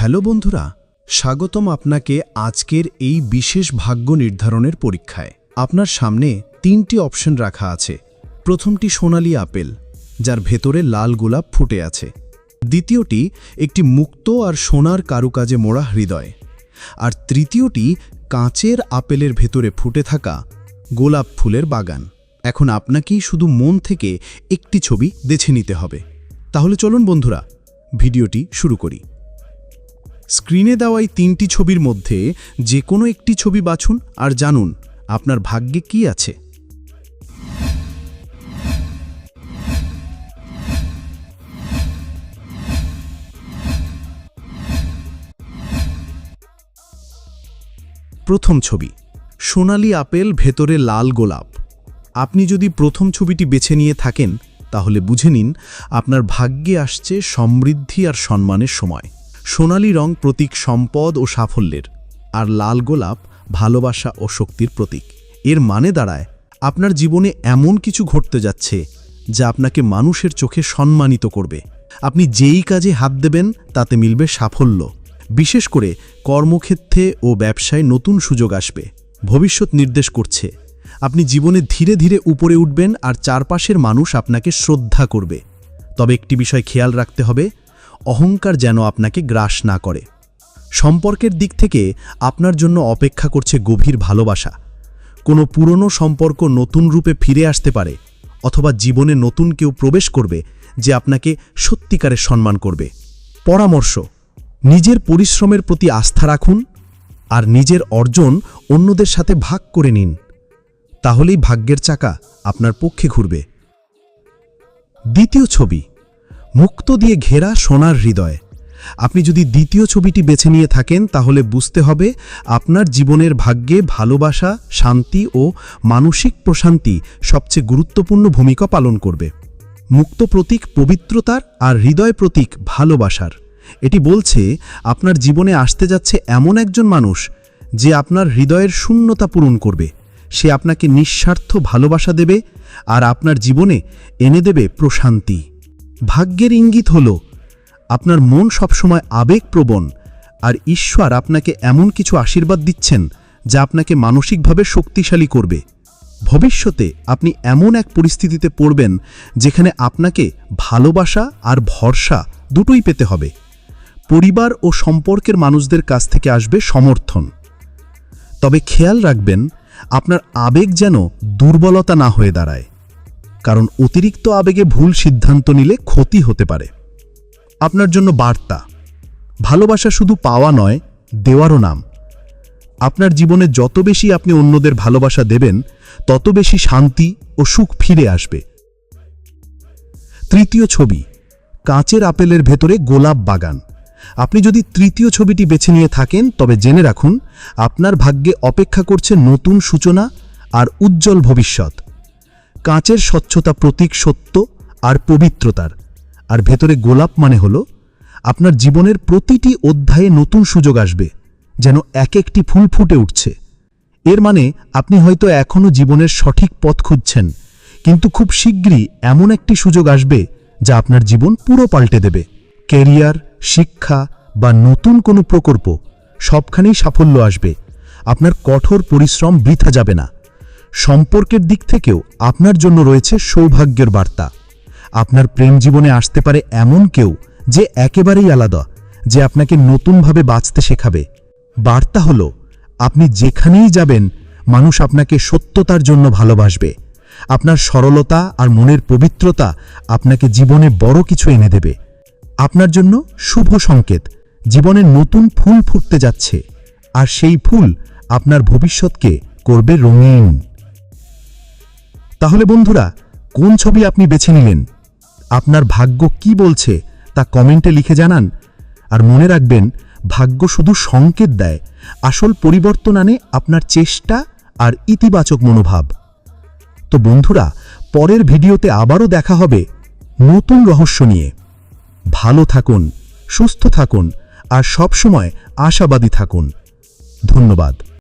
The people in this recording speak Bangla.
হ্যালো বন্ধুরা, স্বাগতম আপনাকে আজকের এই বিশেষ ভাগ্য নির্ধারণের পরীক্ষায়। আপনার সামনে তিনটি অপশন রাখা আছে। প্রথমটি সোনালি আপেল, যার ভেতরে লাল গোলাপ ফুটে আছে। দ্বিতীয়টি একটি মুক্ত আর সোনার কারুকাজে মোড়া হৃদয়। আর তৃতীয়টি কাঁচের আপেলের ভেতরে ফুটে থাকা গোলাপ ফুলের বাগান। এখন আপনাকেই শুধু মন থেকে একটি ছবি বেছে নিতে হবে। তাহলে চলুন বন্ধুরা, ভিডিওটি শুরু করি। স্ক্রিনে দেওয়া এই তিনটি ছবির মধ্যে যে কোনো একটি ছবি বাছুন আর জানুন, আপনার ভাগ্যে কি আছে। প্রথম ছবি, সোনালি আপেল ভেতরে লাল গোলাপ। আপনি যদি প্রথম ছবিটি বেছে নিয়ে থাকেন, তাহলে বুঝে নিন, আপনার ভাগ্যে আসছে সমৃদ্ধি আর সম্মানের সময়। সোনালী রং প্রতীক সম্পদ ও সাফল্যের, আর লাল গোলাপ ভালোবাসা ও শক্তির প্রতীক। এর মানে দাঁড়ায়, আপনার জীবনে এমন কিছু ঘটতে যাচ্ছে যা আপনাকে মানুষের চোখে সম্মানিত করবে। আপনি যেই কাজে হাত দেবেন, তাতে মিলবে সাফল্য। বিশেষ করে কর্মক্ষেত্রে ও ব্যবসায় নতুন সুযোগ আসবে। ভবিষ্যৎ নির্দেশ করছে। আপনি জীবনে ধীরে ধীরে উপরে উঠবেন আর চারপাশের মানুষ আপনাকে শ্রদ্ধা করবে। তবে একটি বিষয় খেয়াল রাখতে হবে অহংকার যেন আপনাকে গ্রাস না করে। সম্পর্কের দিক থেকে আপনার জন্য অপেক্ষা করছে গভীর ভালোবাসা। কোনো পুরনো সম্পর্ক নতুন রূপে ফিরে আসতে পারে, অথবা জীবনে নতুন কেউ প্রবেশ করবে যে আপনাকে সত্যিকারের সম্মান করবে। পরামর্শ, নিজের পরিশ্রমের প্রতি আস্থা রাখুন আর নিজের অর্জন অন্যদের সাথে ভাগ করে নিন। তাহলেই ভাগ্যের চাকা আপনার পক্ষে ঘুরবে। দ্বিতীয় ছবি মুক্ত দিয়ে ঘেরা সোনার হৃদয়। আপনি যদি দ্বিতীয় ছবিটি বেছে নিয়ে থাকেন, তাহলে বুঝতে হবে আপনার জীবনের ভাগ্যে ভালোবাসা, শান্তি ও মানসিক প্রশান্তি সবচেয়ে গুরুত্বপূর্ণ ভূমিকা পালন করবে। মুক্ত প্রতীক পবিত্রতার আর হৃদয় প্রতীক ভালোবাসার। এটি বলছে, আপনার জীবনে আসতে যাচ্ছে এমন একজন মানুষ যে আপনার হৃদয়ের শূন্যতা পূরণ করবে। সে আপনাকে নিঃস্বার্থ ভালোবাসা দেবে আর আপনার জীবনে এনে দেবে প্রশান্তি। ভাগ্যের ইঙ্গিত হল, আপনার মন সবসময় আবেগপ্রবণ আর ঈশ্বর আপনাকে এমন কিছু আশীর্বাদ দিচ্ছেন যা আপনাকে মানসিকভাবে শক্তিশালী করবে। ভবিষ্যতে আপনি এমন এক পরিস্থিতিতে পড়বেন যেখানে আপনাকে ভালোবাসা আর ভরসা দুটোই পেতে হবে। পরিবার ও সম্পর্কের মানুষদের কাছ থেকে আসবে সমর্থন। তবে খেয়াল রাখবেন, আপনার আবেগ যেন দুর্বলতা না হয়ে দাঁড়ায়। কারণ অতিরিক্ত আবেগে ভুল সিদ্ধান্ত নিলে ক্ষতি হতে পারে। আপনার জন্য বার্তা। ভালোবাসা শুধু পাওয়া নয়, দেওয়ারও নাম। আপনার জীবনে যত বেশি আপনি অন্যদের ভালোবাসা দেবেন, তত বেশি শান্তি ও সুখ ফিরে আসবে। তৃতীয় ছবি, কাঁচের আপেলের ভেতরে গোলাপ বাগান। আপনি যদি তৃতীয় ছবিটি বেছে নিয়ে থাকেন, তবে জেনে রাখুন, আপনার ভাগ্যে অপেক্ষা করছে নতুন সূচনা আর উজ্জ্বল ভবিষ্যৎ। কাঁচের স্বচ্ছতা প্রতীক সত্য আর পবিত্রতার। আর ভেতরে গোলাপ মানে হল, আপনার জীবনের প্রতিটি অধ্যায়ে নতুন সুযোগ আসবে, যেন এক একটি ফুল ফুটে উঠছে। এর মানে আপনি হয়তো এখনও জীবনের সঠিক পথ খুঁজছেন, কিন্তু খুব শীঘ্রই এমন একটি সুযোগ আসবে, যা আপনার জীবন পুরো পাল্টে দেবে। কেরিয়ার, শিক্ষা বা নতুন কোনো প্রকল্প, সবখানেই সাফল্য আসবে। আপনার কঠোর পরিশ্রম বৃথা যাবে না। সম্পর্কের দিক থেকেও আপনার জন্য রয়েছে সৌভাগ্যের বার্তা। আপনার প্রেম জীবনে আসতে পারে এমন কেউ যে একেবারেই আলাদা, যে আপনাকে নতুনভাবে বাঁচতে শেখাবে। বার্তা হল, আপনি যেখানেই যাবেন, মানুষ আপনাকে সত্যতার জন্য ভালোবাসবে। আপনার সরলতা আর মনের পবিত্রতা আপনাকে জীবনে বড় কিছু এনে দেবে। আপনার জন্য শুভ সংকেত, জীবনে নতুন ফুল ফুটতে যাচ্ছে। আর সেই ফুল আপনার ভবিষ্যৎকে করবে রঙিন। তাহলে বন্ধুরা, কোন ছবি আপনি বেছে নিলেন? আপনার ভাগ্য কি বলছে তা কমেন্টে লিখে জানান। আর মনে রাখবেন, ভাগ্য শুধু সংকেত দেয়, আসল পরিবর্তন আনে আপনার চেষ্টা আর ইতিবাচক মনোভাব। তো বন্ধুরা, পরের ভিডিওতে আবারও দেখা হবে নতুন রহস্য নিয়ে। ভালো থাকুন, সুস্থ থাকুন আর সবসময় আশাবাদী থাকুন। ধন্যবাদ।